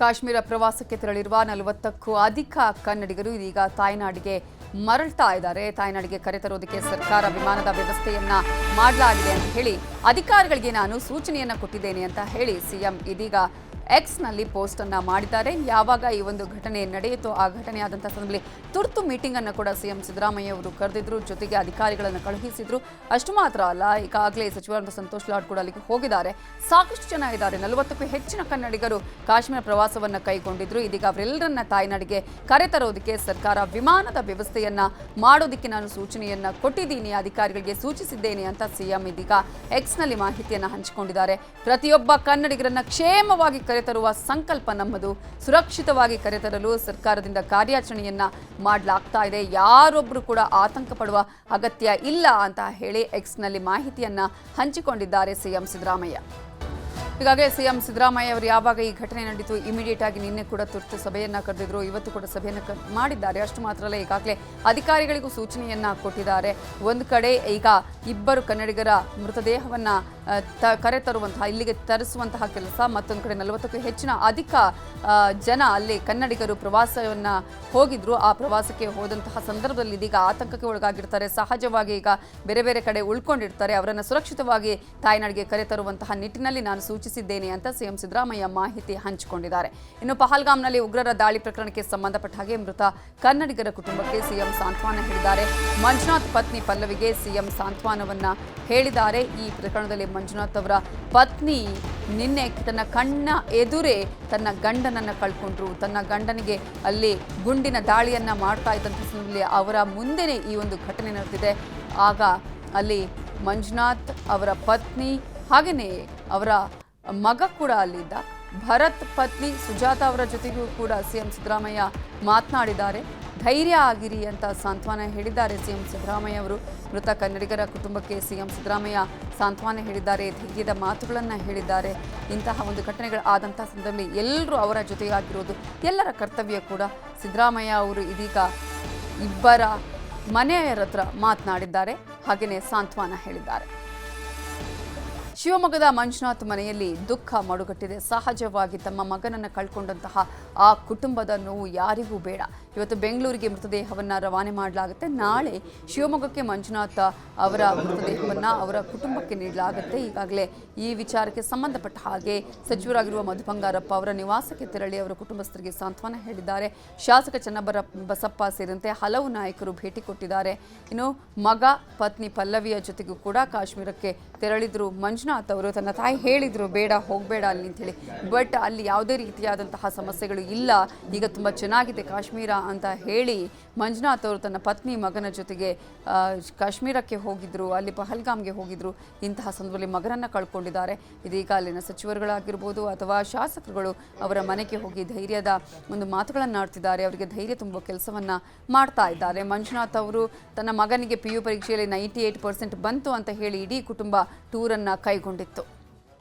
ಕಾಶ್ಮೀರ ಪ್ರವಾಸಕ್ಕೆ ತೆರಳಿರುವ ನಲವತ್ತಕ್ಕೂ ಅಧಿಕ ಕನ್ನಡಿಗರು ಇದೀಗ ತಾಯ್ನಾಡಿಗೆ ಮರಳ್ತಾ ಇದ್ದಾರೆ. ತಾಯ್ನಾಡಿಗೆ ಕರೆತರೋದಕ್ಕೆ ಸರ್ಕಾರ ವಿಮಾನದ ವ್ಯವಸ್ಥೆಯನ್ನ ಮಾಡಲಾಗಿದೆ ಅಂತ ಹೇಳಿ ಅಧಿಕಾರಿಗಳಿಗೆ ನಾನು ಸೂಚನೆಯನ್ನ ಕೊಟ್ಟಿದ್ದೇನೆ ಅಂತ ಹೇಳಿ ಸಿಎಂ ಇದೀಗ ಎಕ್ಸ್ನಲ್ಲಿ ಪೋಸ್ಟ್ ಅನ್ನ ಮಾಡಿದ್ದಾರೆ. ಯಾವಾಗ ಈ ಒಂದು ಘಟನೆ ನಡೆಯಿತು ಆ ಘಟನೆ ಆದಂಥ ಸಂದರ್ಭದಲ್ಲಿ ತುರ್ತು ಮೀಟಿಂಗ್ ಅನ್ನು ಕೂಡ ಸಿಎಂ ಸಿದ್ದರಾಮಯ್ಯ ಅವರು ಕರೆದಿದ್ರು. ಜೊತೆಗೆ ಅಧಿಕಾರಿಗಳನ್ನು ಕಳುಹಿಸಿದ್ರು. ಅಷ್ಟು ಮಾತ್ರ ಅಲ್ಲ ಈಗಾಗಲೇ ಸಚಿವರಾದ ಸಂತೋಷ್ ಲಾಡ್ ಕೂಡ ಅಲ್ಲಿಗೆ ಹೋಗಿದ್ದಾರೆ. ಸಾಕಷ್ಟು ಜನ ಇದ್ದಾರೆ. ನಲವತ್ತಕ್ಕೂ ಹೆಚ್ಚಿನ ಕನ್ನಡಿಗರು ಕಾಶ್ಮೀರ ಪ್ರವಾಸವನ್ನು ಕೈಗೊಂಡಿದ್ರು. ಇದೀಗ ಅವರೆಲ್ಲರನ್ನ ತಾಯ್ನಾಡಿಗೆ ಕರೆತರೋದಕ್ಕೆ ಸರ್ಕಾರ ವಿಮಾನದ ವ್ಯವಸ್ಥೆಯನ್ನ ಮಾಡೋದಕ್ಕೆ ನಾನು ಸೂಚನೆಯನ್ನ ಕೊಟ್ಟಿದ್ದೀನಿ. ಅಧಿಕಾರಿಗಳಿಗೆ ಸೂಚಿಸಿದ್ದೇನೆ ಅಂತ ಸಿಎಂ ಇದೀಗ ಎಕ್ಸ್ನಲ್ಲಿ ಮಾಹಿತಿಯನ್ನ ಹಂಚಿಕೊಂಡಿದ್ದಾರೆ. ಪ್ರತಿಯೊಬ್ಬ ಕನ್ನಡಿಗರನ್ನ ಕ್ಷೇಮವಾಗಿ ಕರೆತರುವ ಸಂಕಲ್ಪ ನಮ್ಮದು. ಸುರಕ್ಷಿತವಾಗಿ ಕರೆತರಲು ಸರ್ಕಾರದಿಂದ ಕಾರ್ಯಾಚರಣೆಯನ್ನ ಮಾಡಲಾಗ್ತಾ ಇದೆ. ಯಾರೊಬ್ಬರು ಕೂಡ ಆತಂಕ ಪಡುವ ಅಗತ್ಯ ಇಲ್ಲ ಅಂತ ಹೇಳಿ ಎಕ್ಸ್ನಲ್ಲಿ ಮಾಹಿತಿಯನ್ನ ಹಂಚಿಕೊಂಡಿದ್ದಾರೆ ಸಿಎಂ ಸಿದ್ದರಾಮಯ್ಯ. ಈಗಾಗಲೇ ಸಿಎಂ ಸಿದ್ದರಾಮಯ್ಯ ಅವರು ಯಾವಾಗ ಈ ಘಟನೆ ನಡೆಯಿತು ಇಮಿಡಿಯೇಟ್ ಆಗಿ ನಿನ್ನೆ ಕೂಡ ತುರ್ತು ಸಭೆಯನ್ನ ಕರೆದಿದ್ರು, ಇವತ್ತು ಕೂಡ ಸಭೆಯನ್ನು ಮಾಡಿದ್ದಾರೆ. ಅಷ್ಟು ಮಾತ್ರ ಅಲ್ಲ, ಈಗಾಗಲೇ ಅಧಿಕಾರಿಗಳಿಗೂ ಸೂಚನೆಯನ್ನ ಕೊಟ್ಟಿದ್ದಾರೆ. ಒಂದು ಕಡೆ ಈಗ ಇಬ್ಬರು ಕನ್ನಡಿಗರ ಮೃತದೇಹವನ್ನ ಆ, ಕರೆ ತರುವಂತಹ ಇಲ್ಲಿಗೆ ತರಿಸುವಂತಹ ಕೆಲಸ ಮತ್ತೊಂದು ಕಡೆ ನಲವತ್ತಕ್ಕೂ ಹೆಚ್ಚಿನ ಅಧಿಕ ಜನ ಅಲ್ಲಿ ಕನ್ನಡಿಗರು ಪ್ರವಾಸವನ್ನು ಹೋಗಿದ್ರು. ಆ ಪ್ರವಾಸಕ್ಕೆ ಹೋದಂತಹ ಸಂದರ್ಭದಲ್ಲಿ ಇದೀಗ ಆತಂಕಕ್ಕೆ ಒಳಗಾಗಿರ್ತಾರೆ. ಸಹಜವಾಗಿ ಈಗ ಬೇರೆ ಬೇರೆ ಕಡೆ ಉಳ್ಕೊಂಡಿರ್ತಾರೆ. ಅವರನ್ನು ಸುರಕ್ಷಿತವಾಗಿ ತಾಯ್ನಾಡಿಗೆ ಕರೆತರುವಂತಹ ನಿಟ್ಟಿನಲ್ಲಿ ನಾನು ಸೂಚಿಸಿದ್ದೇನೆ ಅಂತ ಸಿಎಂ ಸಿದ್ದರಾಮಯ್ಯ ಮಾಹಿತಿ ಹಂಚಿಕೊಂಡಿದ್ದಾರೆ. ಇನ್ನು ಪಹಲ್ಗಾಮ್ನಲ್ಲಿ ಉಗ್ರರ ದಾಳಿ ಪ್ರಕರಣಕ್ಕೆ ಸಂಬಂಧಪಟ್ಟ ಹಾಗೆ ಮೃತ ಕನ್ನಡಿಗರ ಕುಟುಂಬಕ್ಕೆ ಸಿಎಂ ಸಾಂತ್ವನ ಹೇಳಿದ್ದಾರೆ. ಮಂಜುನಾಥ್ ಪತ್ನಿ ಪಲ್ಲವಿಗೆ ಸಿಎಂ ಸಾಂತ್ವನವನ್ನ ಹೇಳಿದ್ದಾರೆ. ಈ ಪ್ರಕರಣದಲ್ಲಿ ಮಂಜುನಾಥ್ ಅವರ ಪತ್ನಿ ನಿನ್ನೆ ತನ್ನ ಕಣ್ಣ ಎದುರೇ ತನ್ನ ಗಂಡನನ್ನು ಕಳ್ಕೊಂಡ್ರು. ತನ್ನ ಗಂಡನಿಗೆ ಅಲ್ಲಿ ಗುಂಡಿನ ದಾಳಿಯನ್ನು ಮಾಡ್ತಾ ಇದ್ದಂಥ ಸಂದರ್ಭದಲ್ಲಿ ಅವರ ಮುಂದೆನೇ ಈ ಒಂದು ಘಟನೆ ನಡೆದಿದೆ. ಆಗ ಅಲ್ಲಿ ಮಂಜುನಾಥ್ ಅವರ ಪತ್ನಿ ಹಾಗೆಯೇ ಅವರ ಮಗ ಕೂಡ ಅಲ್ಲಿದ್ದ. ಭರತ್ ಪತ್ನಿ ಸುಜಾತ ಅವರ ಜೊತೆಗೂ ಕೂಡ ಸಿಎಂ ಸಿದ್ದರಾಮಯ್ಯ ಮಾತನಾಡಿದ್ದಾರೆ. ಧೈರ್ಯ ಆಗಿರಿ ಅಂತ ಸಾಂತ್ವನ ಹೇಳಿದ್ದಾರೆ ಸಿಎಂ ಸಿದ್ದರಾಮಯ್ಯ ಅವರು. ಮೃತ ಕನ್ನಡಿಗರ ಕುಟುಂಬಕ್ಕೆ ಸಿಎಂ ಸಿದ್ದರಾಮಯ್ಯ ಸಾಂತ್ವನ ಹೇಳಿದ್ದಾರೆ, ಧೈರ್ಯದ ಮಾತುಗಳನ್ನು ಹೇಳಿದ್ದಾರೆ. ಇಂತಹ ಒಂದು ಘಟನೆಗಳು ಆದಂತಹ ಸಂದರ್ಭದಲ್ಲಿ ಎಲ್ಲರೂ ಅವರ ಜೊತೆಯಾಗಿರೋದು, ಎಲ್ಲರ ಕರ್ತವ್ಯ ಕೂಡ ಸಿದ್ದರಾಮಯ್ಯ ಅವರು ಇದೀಗ ಇಬ್ಬರ ಮನೆಯವರ ಹತ್ರ ಮಾತನಾಡಿದ್ದಾರೆ. ಹಾಗೆಯೇ ಸಾಂತ್ವನ ಹೇಳಿದ್ದಾರೆ. ಶಿವಮೊಗ್ಗದ ಮಂಜುನಾಥ್ ಮನೆಯಲ್ಲಿ ದುಃಖ ಮಡುಗಟ್ಟಿದೆ. ಸಹಜವಾಗಿ ತಮ್ಮ ಮಗನನ್ನು ಕಳ್ಕೊಂಡಂತಹ ಆ ಕುಟುಂಬದ ನೋವು ಯಾರಿಗೂ ಬೇಡ. ಇವತ್ತು ಬೆಂಗಳೂರಿಗೆ ಮೃತದೇಹವನ್ನು ರವಾನೆ ಮಾಡಲಾಗುತ್ತೆ. ನಾಳೆ ಶಿವಮೊಗ್ಗಕ್ಕೆ ಮಂಜುನಾಥ್ ಅವರ ಮೃತದೇಹವನ್ನು ಅವರ ಕುಟುಂಬಕ್ಕೆ ನೀಡಲಾಗುತ್ತೆ. ಈಗಾಗಲೇ ಈ ವಿಚಾರಕ್ಕೆ ಸಂಬಂಧಪಟ್ಟ ಹಾಗೆ ಸಚಿವರಾಗಿರುವ ಮಧು ಬಂಗಾರಪ್ಪ ಅವರ ನಿವಾಸಕ್ಕೆ ತೆರಳಿ ಅವರ ಕುಟುಂಬಸ್ಥರಿಗೆ ಸಾಂತ್ವನ ಹೇಳಿದ್ದಾರೆ. ಶಾಸಕ ಚನ್ನಬರ ಬಸಪ್ಪ ಸೇರಿದಂತೆ ಹಲವು ನಾಯಕರು ಭೇಟಿ ಕೊಟ್ಟಿದ್ದಾರೆ. ಇನ್ನು ಮಗ, ಪತ್ನಿ ಪಲ್ಲವಿಯ ಜೊತೆಗೂ ಕೂಡ ಕಾಶ್ಮೀರಕ್ಕೆ ತೆರಳಿದ್ರು ಮಂಜುನಾಥ್. ಅವರು ತನ್ನ ತಾಯಿ ಹೇಳಿದರು, ಬೇಡ, ಹೋಗಬೇಡ ಅಲ್ಲಿ ಅಂತೇಳಿ ಬಟ್ ಅಲ್ಲಿ ಯಾವುದೇ ರೀತಿಯಾದಂತಹ ಸಮಸ್ಯೆಗಳು ಇಲ್ಲ. ಈಗ ತುಂಬ ಚೆನ್ನಾಗಿದೆ ಕಾಶ್ಮೀರ ಅಂತ ಹೇಳಿ ಮಂಜುನಾಥ್ ಅವರು ತನ್ನ ಪತ್ನಿ ಮಗನ ಜೊತೆಗೆ ಕಾಶ್ಮೀರಕ್ಕೆ ಹೋಗಿದ್ರು, ಅಲ್ಲಿ ಪಹಲ್ಗಾಮ್ಗೆ ಹೋಗಿದ್ರು. ಇಂತಹ ಸಂದರ್ಭದಲ್ಲಿ ಮಗನನ್ನು ಕಳ್ಕೊಂಡಿದ್ದಾರೆ. ಇದೀಗ ಅಲ್ಲಿನ ಸಚಿವರುಗಳಾಗಿರ್ಬೋದು ಅಥವಾ ಶಾಸಕರುಗಳು ಅವರ ಮನೆಗೆ ಹೋಗಿ ಧೈರ್ಯದ ಒಂದು ಮಾತುಗಳನ್ನು ಆಡ್ತಿದ್ದಾರೆ ಅವರಿಗೆ ಧೈರ್ಯ ತುಂಬುವ ಕೆಲಸವನ್ನ ಮಾಡ್ತಾ ಇದ್ದಾರೆ. ಮಂಜುನಾಥ್ ಅವರು ತನ್ನ ಮಗನಿಗೆ ಪಿ ಯು ಪರೀಕ್ಷೆಯಲ್ಲಿ ನೈಂಟಿ ಏಟ್ ಪರ್ಸೆಂಟ್ ಬಂತು ಅಂತ ಹೇಳಿ ಇಡೀ ಕುಟುಂಬ ಟೂರನ್ನು ಕೈಗೊಂಡಿತ್ತು.